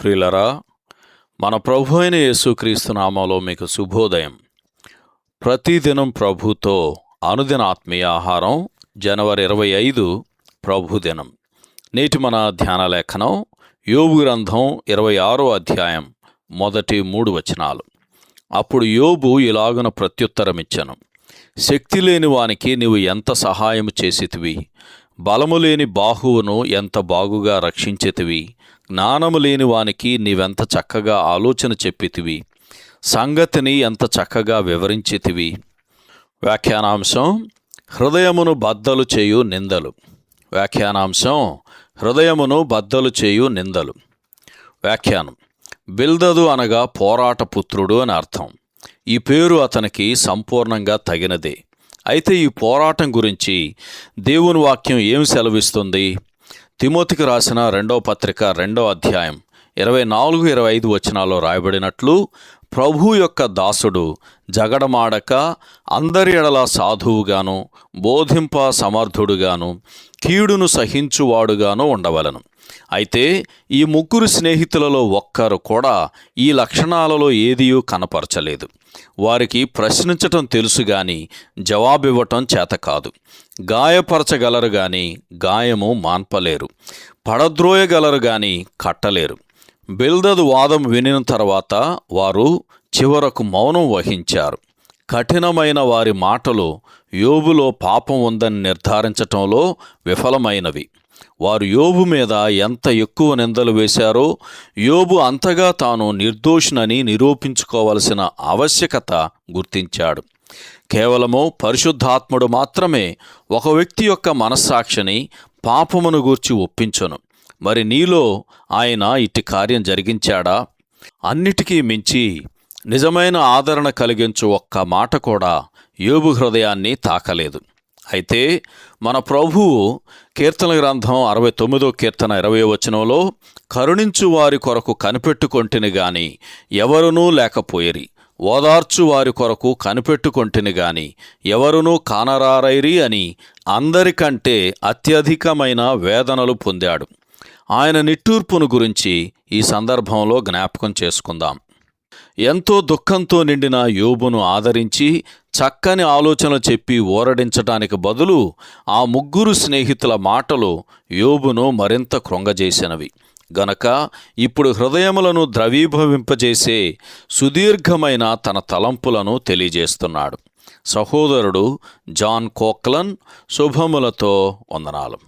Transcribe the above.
ప్రియులరా మన ప్రభు అయిన యేసుక్రీస్తు నామంలో మీకు శుభోదయం. ప్రతిదినం ప్రభుతో అనుదిన ఆత్మీయ ఆహారం జనవరి ఇరవై ఐదు ప్రభుదినం నేటి మన ధ్యాన లేఖనం యోబు గ్రంథం ఇరవై ఆరో అధ్యాయం మొదటి మూడు వచనాలు. అప్పుడు యోబు ఇలాగున ప్రత్యుత్తరమిచ్చను. శక్తి లేని వానికి నీవు ఎంత సహాయం చేసితివి? బలము లేని బాహువును ఎంత బాగుగా రక్షించితివి? జ్ఞానము లేని వానికి నీవెంత చక్కగా ఆలోచన చెప్పితివి? సంగతిని ఎంత చక్కగా వివరించితివి? వ్యాఖ్యానాంశం హృదయమును బద్దలు చేయు నిందలు. వ్యాఖ్యానాంశం హృదయమును బద్దలు చేయు నిందలు. వ్యాఖ్యానం బిల్దదు అనగా పోరాట పుత్రుడు అని అర్థం. ఈ పేరు అతనికి సంపూర్ణంగా తగినదే. అయితే ఈ పోరాటం గురించి దేవుని వాక్యం ఏమి సెలవిస్తుంది? తిమోతికి రాసిన రెండవ పత్రిక రెండవ అధ్యాయం ఇరవై నాలుగు ఇరవై ఐదు వచనాల్లో రాయబడినట్లు ప్రభు యొక్క దాసుడు జగడమాడక అందరి ఎడల సాధువుగాను బోధింప సమర్థుడుగాను కీడును సహించువాడుగాను ఉండవలను. అయితే ఈ ముగ్గురు స్నేహితులలో ఒక్కరు కూడా ఈ లక్షణాలలో ఏదియూ కనపరచలేదు. వారికి ప్రశ్నించటం తెలుసు గాని జవాబివ్వటం చేత కాదు. గాయపరచగలరు గాని గాయము మాన్పలేరు. పడద్రోయగలరు గాని కట్టలేరు. బిల్దదు వాదం వినిన తర్వాత వారు చివరకు మౌనం వహించారు. కఠినమైన వారి మాటలు యోబులో పాపం ఉందని నిర్ధారించటంలో విఫలమైనవి. వారు యోబు మీద ఎంత ఎక్కువ నిందలు వేశారో యోబు అంతగా తాను నిర్దోషునని నిరూపించుకోవలసిన ఆవశ్యకత గుర్తించాడు. కేవలము పరిశుద్ధాత్ముడు మాత్రమే ఒక వ్యక్తి యొక్క మనస్సాక్షిని పాపమును గూర్చి ఒప్పించును. మరి నీలో ఆయన ఇట్టి కార్యం జరిగించాడా? అన్నిటికీ మించి నిజమైన ఆదరణ కలిగించు ఒక్క మాట కూడా యోబు హృదయాన్ని తాకలేదు. అయితే మన ప్రభువు కీర్తన గ్రంథం అరవై తొమ్మిదో కీర్తన ఇరవై వచనంలో కరుణించు వారి కొరకు కనిపెట్టుకొంటిని గాని ఎవరునూ లేకపోయిరి. ఓదార్చు వారి కొరకు కనిపెట్టుకొంటిని గాని ఎవరునూ కానరారైరి అని అందరికంటే అత్యధికమైన వేదనలు పొందాడు. ఆయన నిట్టూర్పును గురించి ఈ సందర్భంలో జ్ఞాపకం చేసుకుందాం. ఎంతో దుఃఖంతో నిండిన యోబును ఆదరించి చక్కని ఆలోచనలు చెప్పి ఓరడించటానికి బదులు ఆ ముగ్గురు స్నేహితుల మాటలు యోబును మరింత కృంగజేసినవి. గనక ఇప్పుడు హృదయములను ద్రవీభవింపజేసే సుదీర్ఘమైన తన తలంపులను తెలియజేస్తున్నాడు. సహోదరుడు జాన్ కోక్లన్ శుభములతో వందనాలు.